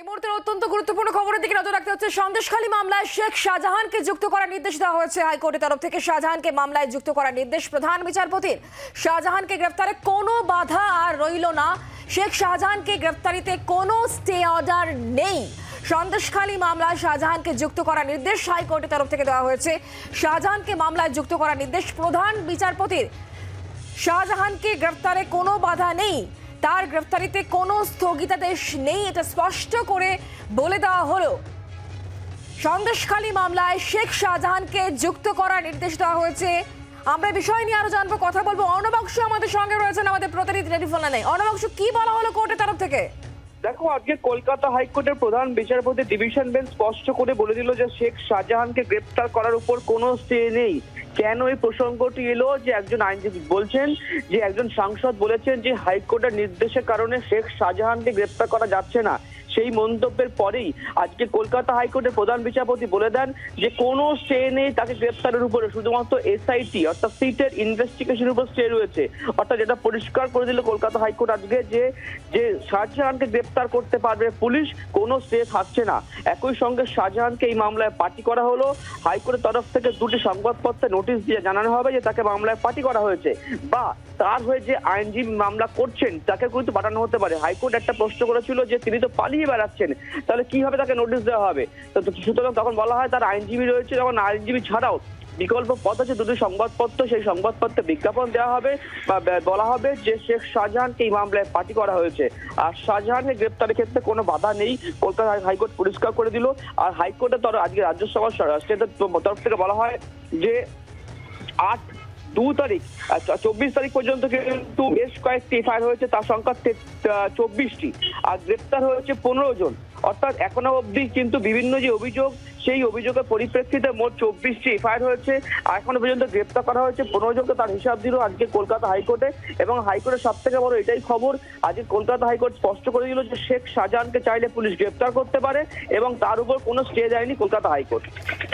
এই মুহূর্তের অত্যন্ত গুরুত্বপূর্ণ খবরের দিকে রাখতে হচ্ছে সন্দেশখালী মামলায় শেখ শাহজাহানকে যুক্ত করার নির্দেশ দেওয়া হয়েছে তরফ থেকে। শাহজাহানকে মামলায় যুক্ত করার নির্দেশ প্রধান বিচারপতির। শাহজাহানকে গ্রেফতারে কোনো বাধা আর রইল না। শেখ শাহজাহানকে গ্রেফতারিতে কোনো স্টে অর্ডার নেই। সন্দেশখালী মামলায় শাহজাহানকে যুক্ত করার নির্দেশ হাইকোর্টের তরফ থেকে দেওয়া হয়েছে। শাহজাহানকে মামলায় যুক্ত করার নির্দেশ প্রধান বিচারপতির। শাহজাহানকে গ্রেফতারে কোনো বাধা নেই। তার গ্রেফতারিতে কোনো স্থগিতাদেশ নেই, এটা স্পষ্ট করে বলে দেওয়া হলো। সন্দেশখালী মামলায় শেখ শাহজাহানকে যুক্ত করার নির্দেশ দেওয়া হয়েছে। আমরা বিষয় নিয়ে আরও জানব, কথা বলব। অর্ণবাংশ আমাদের সঙ্গে রয়েছেন আমাদের প্রতিনিধি টেলিফোনে নেই অর্ণবাংশ কি বলা হলো কোর্টের তরফ থেকে? দেখো, আজকে কলকাতা হাইকোর্টের প্রধান বিচারপতি ডিভিশন বেঞ্চ স্পষ্ট করে বলে দিল যে শেখ শাহজাহানকে গ্রেপ্তার করার উপর কোনো স্টে নেই। কেন এই প্রসঙ্গটি এলো যে একজন আইনজীবী বলছেন যে একজন সাংসদ বলেছেন যে হাইকোর্টের নির্দেশের কারণে শেখ শাহজাহানকে গ্রেপ্তার করা যাচ্ছে না। সেই মন্তব্যের পরেই আজকে কলকাতা হাইকোর্টের প্রধান বিচারপতি বলে দেন যে কোনো স্টে নেই তাকে গ্রেপ্তারের উপরে, শুধুমাত্র এসআইটি অর্থাৎ সিটের ইনভেস্টিগেশনের উপর স্টে রয়েছে। অর্থাৎ যেটা পরিষ্কার করে দিল কলকাতা হাইকোর্ট আজকে যে যে শাহজাহানকে গ্রেপ্তার করতে পারবে পুলিশ, কোনো স্টে থাকছে না। একই সঙ্গে শাহজাহানকে এই মামলায় পার্টি করা হলো। হাইকোর্টের তরফ থেকে দুটি সংবাদপত্রে নোটিশ দিয়ে জানানো হবে যে তাকে মামলায় পার্টি করা হয়েছে বা তার হয়ে যে আইনজীবী মামলা করছেন, তাকে কিন্তু পাঠানো হতে পারে। হাইকোর্ট একটা প্রশ্ন করেছিল যে তিনি তো পালিয়ে বেড়াচ্ছেন, তাহলে কীভাবে তাকে নোটিশ দেওয়া হবে? তো সুতরাং তখন বলা হয় তার আইনজীবী রয়েছে যখন আইনজীবী ছাড়াও বিকল্প পথ আছে, দুটি সংবাদপত্র, সেই সংবাদপত্রে বিজ্ঞাপন দেওয়া হবে বা বলা হবে যে শেখ শাহজাহানকে এই মামলায় পার্টি করা হয়েছে। আর শাহজাহানের গ্রেপ্তারের ক্ষেত্রে কোনো বাধা নেই, কলকাতা হাইকোর্ট পরিষ্কার করে দিল। আর হাইকোর্টের তরফ আজকে রাজ্যসভা স্টেটের তরফ থেকে বলা হয় যে আট দু তারিখ চব্বিশ তারিখ পর্যন্ত কিন্তু বেশ কয়েকটি এফআইআর হয়েছে, তার সংখ্যা চব্বিশটি। আর গ্রেপ্তার হয়েছে পনেরো জন। অর্থাৎ এখনও অবধি কিন্তু বিভিন্ন যে অভিযোগ সেই অভিযোগের পরিপ্রেক্ষিতে মোট চব্বিশটি এফআইআর হয়েছে। এখনও পর্যন্ত গ্রেপ্তার করা হয়েছে পনেরো জনকে তার হিসাব দিল আজকে কলকাতা হাইকোর্টে এবং হাইকোর্টের সব থেকে বড় এটাই খবর, আজকে কলকাতা হাইকোর্ট স্পষ্ট করে দিল যে শেখ শাহজাহানকে চাইলে পুলিশ গ্রেপ্তার করতে পারে এবং তার উপর কোনো স্টে দেয়নি কলকাতা হাইকোর্ট।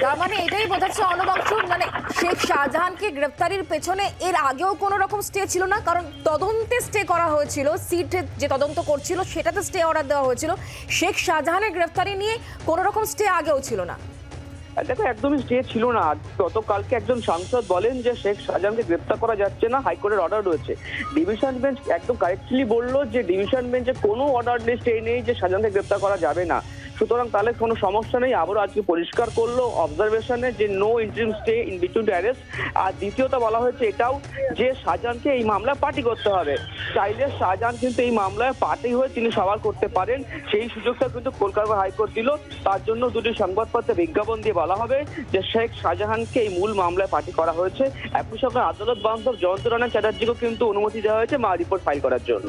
তার মানে এটাই বোঝাচ্ছে অর্ণবাংশ মানে শেখ শাহজাহানকে গ্রেফতারির পেছনে এর আগেও কোনো রকম স্টে ছিল না, কারণ তদন্তে স্টে করা হয়েছিল, সিটে যে তদন্ত করছিল সেটাতে স্টে অর্ডার দেওয়া হয়েছিল। শেখ শাহজাহানের গ্রেফতারি নিয়ে কোনো রকম স্টে আগেও ছিল না। দেখো একদমই স্টে ছিল না। গতকালকে একজন সাংসদ বলেন যে, শেখ শাহজাহানকে গ্রেপ্তার করা যাচ্ছে না, হাইকোর্টের অর্ডার রয়েছে। ডিভিশন বেঞ্চ একদম কারেক্টলি বলল যে ডিভিশন বেঞ্চে কোনো অর্ডার নেই স্টে নেই যে, শাহজাহানকে গ্রেপ্তার করা যাবে না। সুতরাং তাহলে কোনো সমস্যা নেই। আবারও আজকে পরিষ্কার করল অবজারভেশনে যে no interim stay in between arrest আর দ্বিতীয়ত বলা হয়েছে এটাও যে শাহজাহানকে এই মামলা পার্টি করতে হবে। চাইলে শাহজাহান কিন্তু এই মামলায় পার্টি হয়ে তিনি সওয়াল করতে পারেন। সেই সুযোগটা কিন্তু কলকাতা হাইকোর্ট দিল। তার জন্য দুটি সংবাদপত্রে বিজ্ঞাপন দিয়ে বলা হবে যে শেখ শাহজাহানকে এই মূল মামলায় পার্টি করা হয়েছে। একই সঙ্গে আদালত বান্ধব জয়ন্ত রানা চ্যাটার্জিকেও কিন্তু অনুমতি দেওয়া হয়েছে মা রিপোর্ট ফাইল করার জন্য।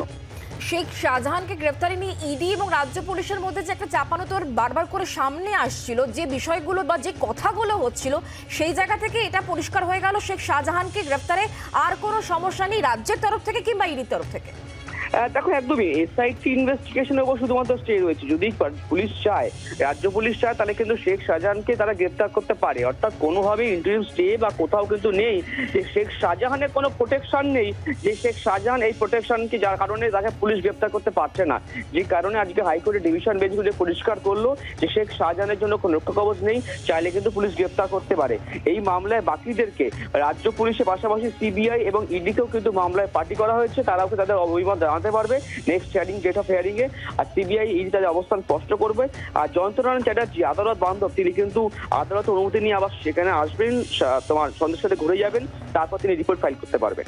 শেখ শাহজাহানকে গ্রেফতারি নিয়ে ইডি এবং রাজ্য পুলিশের মধ্যে যে একটা চাপানো তোর বারবার করে সামনে আসছিল, যে বিষয়গুলো বা যে কথাগুলো হচ্ছিল, সেই জায়গা থেকে এটা পরিষ্কার হয়ে গেল শেখ শাহজাহানকে গ্রেফতারে। আর কোনো সমস্যা নেই রাজ্যের তরফ থেকে কিংবা ইডির তরফ থেকে। দেখো একদমই এসআইটি ইনভেস্টিগেশনের উপর শুধুমাত্র স্টে রয়েছে। যদি পুলিশ চায়, রাজ্য পুলিশ চায়, তাহলে কিন্তু শেখ শাহজাহানকে তারা গ্রেপ্তার করতে পারে। অর্থাৎ কোনোভাবেই ইন্টারিম স্টে বা কোথাও কিন্তু নেই যে শেখ শাহজাহানের কোনো প্রোটেকশন নেই, যে শেখ শাহজাহান এই প্রোটেকশনকে যার কারণে তাকে পুলিশ গ্রেপ্তার করতে পারছে না। যে কারণে আজকে হাইকোর্টের ডিভিশন বেঞ্চগুলো পরিষ্কার করল যে শেখ শাহজাহানের জন্য কোনো রক্ষা কবচ নেই, চাইলে কিন্তু পুলিশ গ্রেপ্তার করতে পারে। এই মামলায় বাকিদেরকে রাজ্য পুলিশের পাশাপাশি সিবিআই এবং ইডিকেও কিন্তু মামলায় পার্টি করা হয়েছে। তারাও তাদের অভিমত জানাতে পারবে next hearing date of hearing এ। আর সিবিআই ইডি তাদের অবস্থান স্পষ্ট করবে। আর জয়ন্ত নারায়ণ চ্যাটার্জি, আদালত বান্ধব, তিনি কিন্তু আদালত অনুমতি নিয়ে আবার সেখানে আসবেন তোমার সন্ধ্যের সাথে ঘুরে যাবেন, তারপর তিনি রিপোর্ট ফাইল করতে পারবেন।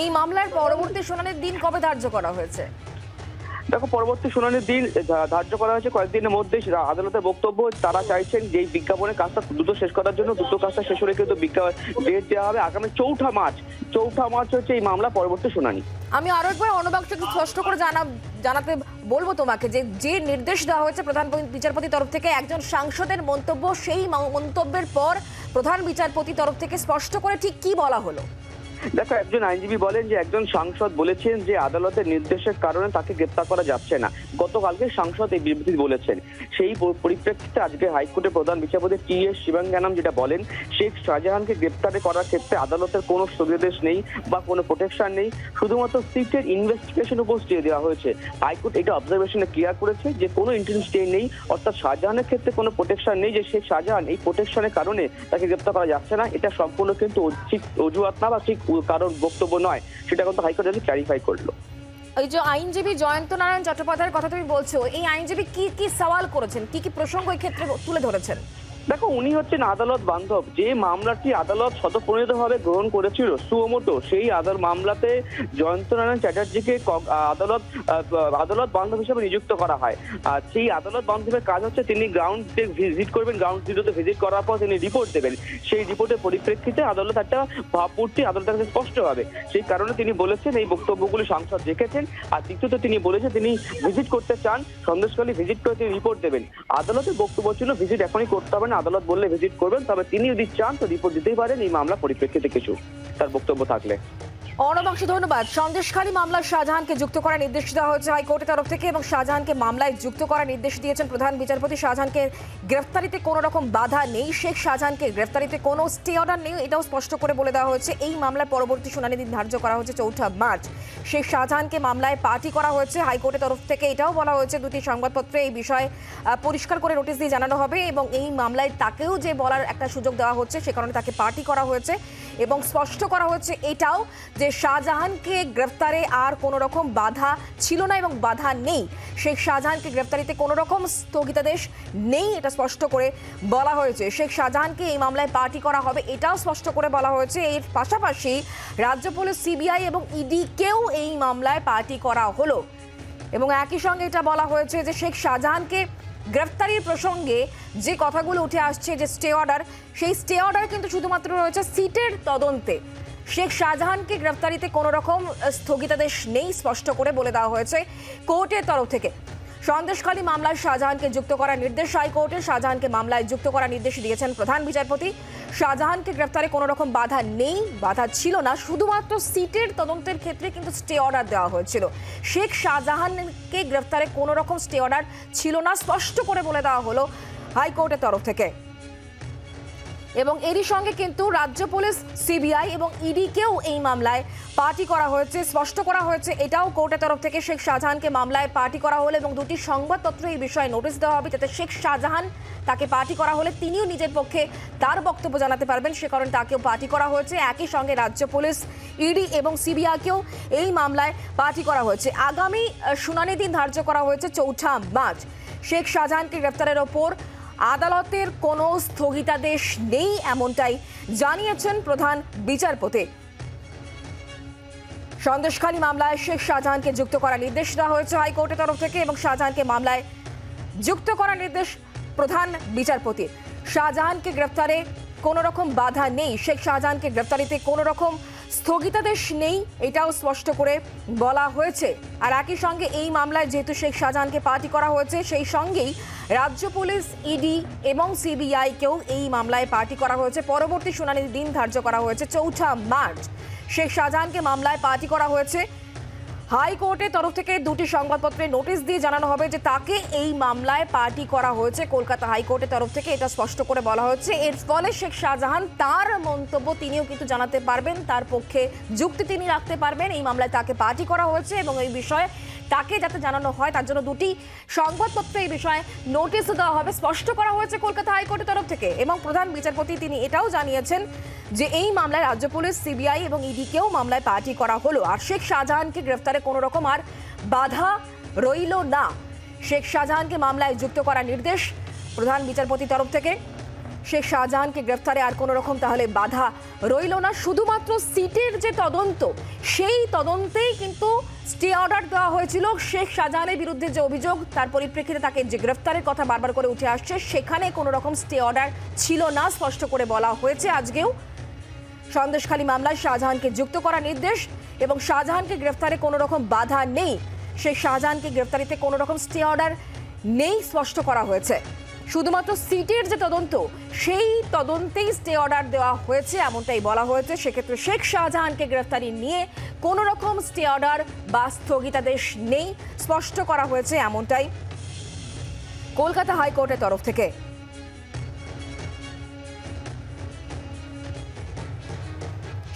এই মামলার পরবর্তী শুনানির দিন কবে ধার্য করা হয়েছে? দেখো, পরবর্তী শুনানির দিন ধার্য করা হয়েছে কয়েকদিনের মধ্যে। আদালতের বক্তব্য তারা চাইছেন যে বিজ্ঞাপনের কাজটা দ্রুত শেষ করার জন্য, দ্রুত কাজটা শেষ হলে কিন্তু বিজ্ঞাপন ডেট দেওয়া হবে আগামী চৌঠা মার্চ। চৌঠা মার্চ হচ্ছে এই মামলা পরবর্তী শুনানি। আমি আরও একবার অনবাংশকে স্পষ্ট করে জানা, জানাতে বলব তোমাকে যে যে নির্দেশ দেওয়া হয়েছে প্রধান বিচারপতি তরফ থেকে, একজন সাংসদের মন্তব্য, সেই মন্তব্যের পর প্রধান বিচারপতি তরফ থেকে স্পষ্ট করে ঠিক কি বলা হলো? দেখো, একজন আইনজীবী বলেন যে একজন সাংসদ বলেছেন যে আদালতের নির্দেশের কারণে তাকে গ্রেপ্তার করা যাচ্ছে না। গতকালকে সাংসদ এই বিবৃতি বলেছেন। সেই পরিপ্রেক্ষিতে আজকে হাইকোর্টের প্রধান বিচারপতি টি এস শিবাঙ্গানাম যেটা বলেন, শেখ শাহজাহানকে গ্রেপ্তার করার ক্ষেত্রে আদালতের কোনো স্থগিতাদেশ নেই বা কোনো প্রোটেকশন নেই। শুধুমাত্র সিটের ইনভেস্টিগেশন উপর স্টে দেওয়া হয়েছে। হাইকোর্ট এটা অবজারভেশনে ক্লিয়ার করেছে যে কোনো ইন্টারিম স্টে নেই, অর্থাৎ শাহজাহানের ক্ষেত্রে কোনো প্রোটেকশন নেই যে শেখ শাহজাহান এই প্রোটেকশনের কারণে তাকে গ্রেপ্তার করা যাচ্ছে না। এটা সম্পূর্ণ কিন্তু ঠিক অজুহাত না বা ঠিক কারোর বক্তব্য নয়, সেটা কিন্তু হাইকোর্ট যদি ক্যারিফাই করল। এই যে আইনজীবী জয়ন্ত নারায়ণ চট্টোপাধ্যায়ের কথা তুমি বলছো, এই আইনজীবী কি কি সওয়াল করেছেন? কি কি প্রসঙ্গ এই ক্ষেত্রে তুলে ধরেছেন? দেখো, উনি হচ্ছেন আদালত বান্ধব। যে মামলাটি আদালত স্বতঃপ্রণীতভাবে গ্রহণ করেছিল সুমোটো সেই আদালত মামলাতে জয়ন্ত নারায়ণ চ্যাটার্জিকে আদালত আদালত বান্ধব হিসেবে নিযুক্ত করা হয়। আর সেই আদালত বান্ধবের কাজ হচ্ছে তিনি গ্রাউন্ড ভিজিট করবেন গ্রাউন্ড জিরোতে ভিজিট করার পর তিনি রিপোর্ট দেবেন। সেই রিপোর্টের পরিপ্রেক্ষিতে আদালত একটা ভাবমূর্তি আদালতের কাছে স্পষ্ট হবে সেই কারণে তিনি বলেছেন, এই বক্তব্যগুলি সাংসদ রেখেছেন। আর দ্বিতীয়ত তিনি বলেছেন, তিনি ভিজিট করতে চান সন্দেশকালী ভিজিট করে তিনি রিপোর্ট দেবেন। আদালতের বক্তব্য ছিল ভিজিট এখনই করতে হবে না আদালত বললে ভিজিট করবেন, তবে তিনি যদি চান তো রিপোর্ট দিতেই পারেন, এই মামলা পরিপ্রেক্ষিতে কিছু। তার বক্তব্য থাকলে। অর্ণবাংশী ধন্যবাদ। সন্দেশখালী মামলার শাহজাহানকে যুক্ত করার নির্দেশ দেওয়া হয়েছে হাইকোর্টের তরফ থেকে এবং শাহজাহানকে মামলায় যুক্ত করার নির্দেশ দিয়েছেন প্রধান বিচারপতি। শাহজাহানকে গ্রেফতারিতে কোনো রকম বাধা নেই। শেখ শাহজাহানকে গ্রেফতারিতে কোনো স্টে অর্ডার নেই, এটাও স্পষ্ট করে বলে দেওয়া হয়েছে। এই মামলার পরবর্তী শুনানি দিন ধার্য করা হয়েছে চৌঠা মার্চ। শেখ শাহজাহানকে মামলায় পার্টি করা হয়েছে হাইকোর্টের তরফ থেকে, এটাও বলা হয়েছে দুটি সংবাদপত্রে এই বিষয়ে পরিষ্কার করে নোটিশ দিয়ে জানানো হবে এবং এই মামলায় তাকেও যে বলার একটা সুযোগ দেওয়া হচ্ছে, সে কারণে তাকে পার্টি করা হয়েছে। এবং স্পষ্ট করা হচ্ছে এটাও যে শাহজাহানকে গ্রেফতারে আর কোনো রকম বাধা ছিল না এবং বাধা নেই। শেখ শাহজাহানকে গ্রেফতারিতে কোনো রকম স্থগিতাদেশ নেই, এটা স্পষ্ট করে বলা হয়েছে। শেখ শাহজাহানকে এই মামলায় পার্টি করা হবে, এটাও স্পষ্ট করে বলা হয়েছে। এর পাশাপাশি রাজ্য পুলিশ, সিবিআই এবং ইডিকেও এই মামলায় পার্টি করা হলো। এবং একই সঙ্গে এটা বলা হয়েছে যে শেখ শাহজাহানকে গ্রেফতারির প্রসঙ্গে যে কথাগুলো উঠে আসছে যে স্টে অর্ডার সেই স্টে অর্ডার কিন্তু শুধুমাত্র রয়েছে সিটের তদন্তে। শেখ শাহজাহানকে গ্রেফতারিতে কোনো রকম স্থগিতাদেশ নেই স্পষ্ট করে বলে দেওয়া হয়েছে কোর্টের তরফ থেকে। সন্দেশখালী মামলায় শাহজাহানকে যুক্ত করার নির্দেশ, হাইকোর্টে শাহজাহানকে মামলায় যুক্ত করার নির্দেশ দিয়েছেন প্রধান বিচারপতি। শাহজাহানকে গ্রেফতারে কোনো রকম বাধা নেই, বাধা ছিল না। শুধুমাত্র সিটের তদন্তের ক্ষেত্রে কিন্তু স্টে অর্ডার দেওয়া হয়েছিল। শেখ শাহজাহানকে গ্রেফতারে কোনো রকম স্টে অর্ডার ছিল না, স্পষ্ট করে বলে দেওয়া হলো হাইকোর্টের তরফ থেকে। এবং এরই সঙ্গে কিন্তু রাজ্য পুলিশ, সিবিআই এবং ইডিকেও এই মামলায় পার্টি করা হয়েছে, স্পষ্ট করা হয়েছে। এটাও কোর্টের তরফ থেকে শেখ শাহজাহানকে মামলায় পার্টি করা হলো এবং দুটি সংবাদপত্র এই বিষয়ে নোটিশ দেওয়া হবে যাতে শেখ শাহজাহান তাকে পার্টি করা হলে তিনিও নিজের পক্ষে তার বক্তব্য জানাতে পারবেন। সে কারণে তাকেও পার্টি করা হয়েছে। একই সঙ্গে রাজ্য পুলিশ, ইডি এবং সিবিআইকেও এই মামলায় পার্টি করা হয়েছে। আগামী শুনানি দিন ধার্য করা হয়েছে চৌঠা মার্চ। শেখ শাহজাহানকে গ্রেফতারের ওপর আদালতের কোনো স্থগিতাদেশ নেই এমনটাই জানিয়েছেন প্রধান বিচারপতি। সন্দেশখালী মামলায় শেখ শাহজাহানকে যুক্ত করার নির্দেশ দেওয়া হয়েছে হাইকোর্টের তরফ থেকে এবং শাহজাহানকে মামলায় যুক্ত করার নির্দেশ প্রধান বিচারপতির। শাহজাহানকে গ্রেফতারে কোনো রকম বাধা নেই। শেখ শাহজাহানকে গ্রেফতারিতে কোনো রকম স্থগিতাদেশ নেই, এটাও স্পষ্ট করে বলা হয়েছে। আর একই সঙ্গে এই মামলায় যেহেতু শেখ শাহজাহানকে পার্টি করা হয়েছে, সেই সঙ্গেই রাজ্য পুলিশ ইডি এবং সিবিআইকেও এই মামলায় পার্টি করা হয়েছে। পরবর্তী শুনানির দিন ধার্য করা হয়েছে, চৌঠা মার্চ। শেখ শাহজাহানকে মামলায় পার্টি করা হয়েছে। হাইকোর্টের তরফ থেকে দুটি সংবাদপত্রে নোটিশ দিয়ে জানানো হবে যে তাকে এই মামলায় পার্টি করা হয়েছে। কলকাতা হাইকোর্টের তরফ থেকে এটা স্পষ্ট করে বলা হয়েছে। এর ফলে শেখ শাহজাহান তার মন্তব্য তিনিও কিন্তু জানাতে পারবেন। তার পক্ষে যুক্তি তিনি রাখতে পারবেন। এই মামলায় তাকে পার্টি করা হয়েছে এবং এই বিষয়ে তাকে যাতে জানানো হয়, তার জন্য দুটি সংবাদপত্রে এই বিষয়ে নোটিশ দেওয়া হবে। স্পষ্ট করা হয়েছে কলকাতা হাইকোর্টের তরফ থেকে এবং প্রধান বিচারপতি তিনি এটাও জানিয়েছেন যে এই মামলায় রাজ্য পুলিশ, সিবিআই এবং ইডিকেও মামলায় পার্টি করা হলো। আর শেখ শাহজাহানকে গ্রেফতারে কোনো রকম আর বাধা রইল না। শেখ শাহজাহানকে মামলায় যুক্ত করার নির্দেশ প্রধান বিচারপতির তরফ থেকে। শেখ শাহজাহানকে গ্রেফতারে আর কোনো রকম তাহলে বাধা রইল না। শুধুমাত্র সিটের যে তদন্ত, সেই তদন্তেই কিন্তু স্টে অর্ডার দেওয়া হয়েছিল। শেখ শাহজাহানের বিরুদ্ধে যে অভিযোগ, তার পরিপ্রেক্ষিতে তাকে যে গ্রেফতারের কথা বারবার করে উঠে আসছে, সেখানে কোনো রকম স্টে অর্ডার ছিল না, স্পষ্ট করে বলা হয়েছে। আজকেও সন্দেশখালী মামলায় শাহজাহানকে যুক্ত করার নির্দেশ এবং শাহজাহানকে গ্রেফতারে কোনো রকম বাধা নেই। শেখ শাহজাহানকে গ্রেফতারিতে কোনো রকম স্টে অর্ডার নেই, স্পষ্ট করা হয়েছে। শুধুমাত্র সিটের যে তদন্ত, সেই তদন্তেই স্টে অর্ডার দেওয়া হয়েছে, এমনটাই বলা হয়েছে। সেক্ষেত্রে শেখ শাহজাহানকে গ্রেফতারি নিয়ে কোনো রকম স্টে অর্ডার বা স্থগিতাদেশ নেই, স্পষ্ট করা হয়েছে এমনটাই কলকাতা হাইকোর্টের তরফ থেকে।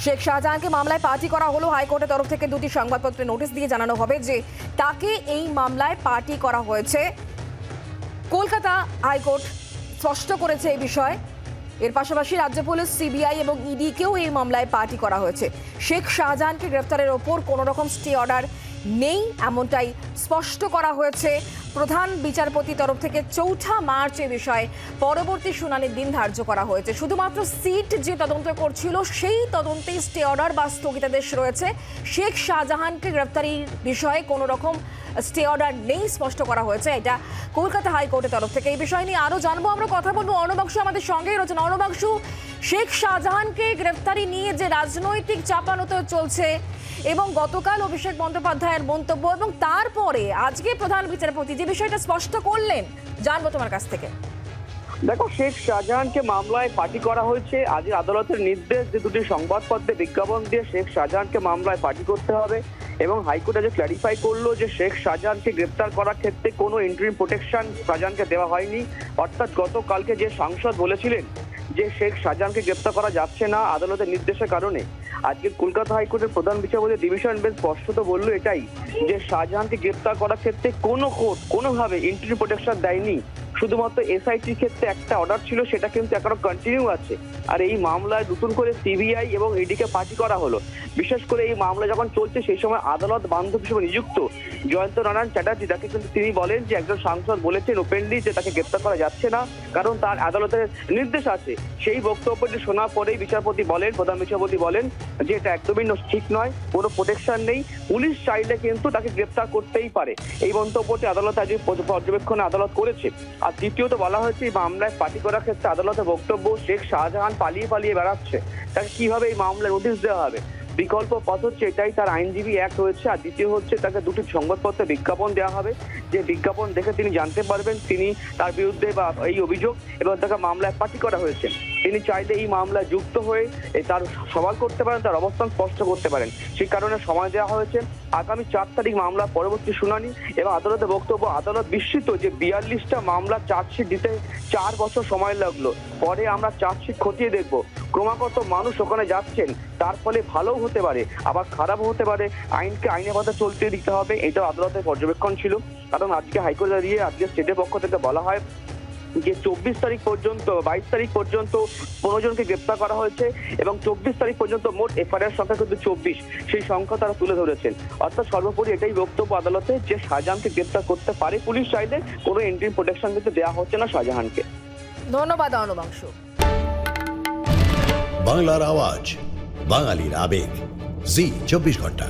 শেখ শাহজাহানকে মামলায় পার্টি করা হলো হাইকোর্টের তরফ থেকে। দুটি সংবাদপত্রে নোটিশ দিয়ে জানানো হবে যে তাকে এই মামলায় পার্টি করা হয়েছে। কলকাতা হাইকোর্ট স্পষ্ট করেছে এই বিষয়ে। এর পাশাপাশি রাজ্য পুলিশ, সিবিআই এবং ইডিকেও এই মামলায় পার্টি করা হয়েছে। শেখ শাহজাহানকে গ্রেফতারের ওপর কোনো রকম স্টে অর্ডার নেই, এমনটাই স্পষ্ট করা হয়েছে। প্রধান বিচারপতি তরফ থেকে চৌঠা মার্চ এ বিষয়ে পরবর্তী শুনানির দিন ধার্য করা হয়েছে। শুধুমাত্র সিট যে তদন্ত করছিল, সেই তদন্তেই স্টে অর্ডার বা স্থগিতাদেশ রয়েছে। শেখ শাহজাহানকে গ্রেফতারির বিষয়ে কোনো রকম স্টে অর্ডার নেই, স্পষ্ট করা হয়েছে। এটা কলকাতা হাইকোর্টের তরফ থেকে। এই বিষয় নিয়ে আরও জানব। আমরা কথা বলব অর্ণবাংশু আমাদের সঙ্গেই রয়েছেন। অর্ণবাংশু, শেখ শাহজাহানকে গ্রেফতারি নিয়ে যে রাজনৈতিক চাপানোতে চলছে এবং গতকাল অভিষেক বন্দ্যোপাধ্যায়ের মন্তব্য এবং তারপরে আজকে প্রধান বিচারপতি যে বিষয়টা স্পষ্ট করলেন, জানব তোমার কাছ থেকে। দেখো, শেখ শাহজাহানকে মামলায় পার্টি করা হয়েছে। আজ আদালতের নির্দেশ যে দুটি সংবাদপত্রে বিজ্ঞাপন দিয়ে শেখ শাহজাহানকে মামলায় পার্টি করতে হবে। এবং হাইকোর্ট আজ ক্ল্যারিফাই করল যে শেখ শাহজাহানকে গ্রেপ্তার করার ক্ষেত্রে কোনো ইন্টারিম প্রোটেকশন শাহজাহানকে দেওয়া হয়নি। অর্থাৎ গতকালকে যে সাংসদ বলেছিলেন যে শেখ শাহজাহানকে গ্রেপ্তার করা যাচ্ছে না আদালতের নির্দেশের কারণে আজকে কলকাতা হাইকোর্টের প্রধান বিচারপতি ডিভিশন বেঞ্চ স্পষ্টত বলল এটাই, যে শাহজাহানকে গ্রেপ্তার করার ক্ষেত্রে কোনো কোর্ট কোনোভাবে ইন্টারিম প্রোটেকশন দেয়নি। শুধুমাত্র এসআইটির ক্ষেত্রে একটা অর্ডার ছিল, সেটা কিন্তু এখনও কন্টিনিউ আছে। আর এই মামলায় নতুন করে সিবিআই এবং ইডিকে পার্টি করা হলো। বিশেষ করে এই মামলা যখন চলছে, সেই সময় আদালত বান্ধব হিসেবে নিযুক্ত। জয়ন্ত নারায়ণ চ্যাটার্জি তাকে কিন্তু তিনি বলেন যে একজন সাংসদ বলেছেন ওপেনলি যে তাকে গ্রেপ্তার করা যাচ্ছে না, কারণ তার আদালতের নির্দেশ আছে। সেই বক্তব্যটি শোনার পরেই বিচারপতি বলেন, প্রধান বিচারপতি বলেন যে এটা একদমই ঠিক নয়, কোনো প্রোটেকশন নেই। পুলিশ চাইলে কিন্তু তাকে গ্রেপ্তার করতেই পারে। এই মন্তব্যটি আদালত আজ পর্য- পর্যবেক্ষণে আদালত করেছে। আর দ্বিতীয়ত বলা হয়েছে, এই মামলায় পার্টি করার ক্ষেত্রে আদালতের বক্তব্য শেখ শাহজাহান পালিয়ে পালিয়ে বেড়াচ্ছে। তাকে কীভাবে এই মামলায় নোটিশ দেওয়া হবে? বিকল্প পথ হচ্ছে এটাই, তার আইনজীবী এক রয়েছে আর দ্বিতীয় হচ্ছে তাকে দুটি সংবাদপত্রে বিজ্ঞাপন দেওয়া হবে। যে বিজ্ঞাপন দেখে তিনি জানতে পারবেন তিনি তার বিরুদ্ধে বা এই অভিযোগ এবং তাকে মামলায় পার্টি করা হয়েছে। তিনি চাইলে এই মামলায় যুক্ত হয়ে তার সওয়াল করতে পারেন, তার অবস্থান স্পষ্ট করতে পারেন। সেই কারণে সময় দেওয়া হয়েছে। আগামী চার তারিখ মামলা পরবর্তী শুনানি এবং আদালতের বক্তব্য। আদালত বিস্মিত যে বিয়াল্লিশটা মামলা চার্জশিট দিতে চার বছর সময় লাগল। পরে আমরা চার্জশিট খতিয়ে দেখব। ক্রমাগত মানুষ ওখানে যাচ্ছেন। তার ফলে ভালোও হতে পারে, আবার খারাপও হতে পারে। আইনকে আইনের পথে চলতে দিতে হবে। এটা আদালতের পর্যবেক্ষণ ছিল। কারণ আজকে হাইকোর্টে দিয়ে আজকে স্টেটের পক্ষ থেকে বলা হয় যে চব্বিশ তারিখ পর্যন্ত বাইশ তারিখ পর্যন্ত পনেরো জনকে গ্রেপ্তার করা হয়েছে এবং চব্বিশ তারিখ পর্যন্ত মোট এফআইআর সংখ্যা কিন্তু চব্বিশ। সেই সংখ্যা তারা তুলে ধরেছেন। অর্থাৎ সর্বোপরি এটাই বক্তব্য আদালতে যে শাহজাহানকে গ্রেপ্তার করতে পারে পুলিশ চাইলে কোনো এন্ট্রি প্রোটেকশন কিন্তু দেওয়া হচ্ছে না শাহজাহানকে। ধন্যবাদ অর্ণবাংশু বাংলার আওয়াজ বাঙালির আবেগ। জি চব্বিশ ঘণ্টা।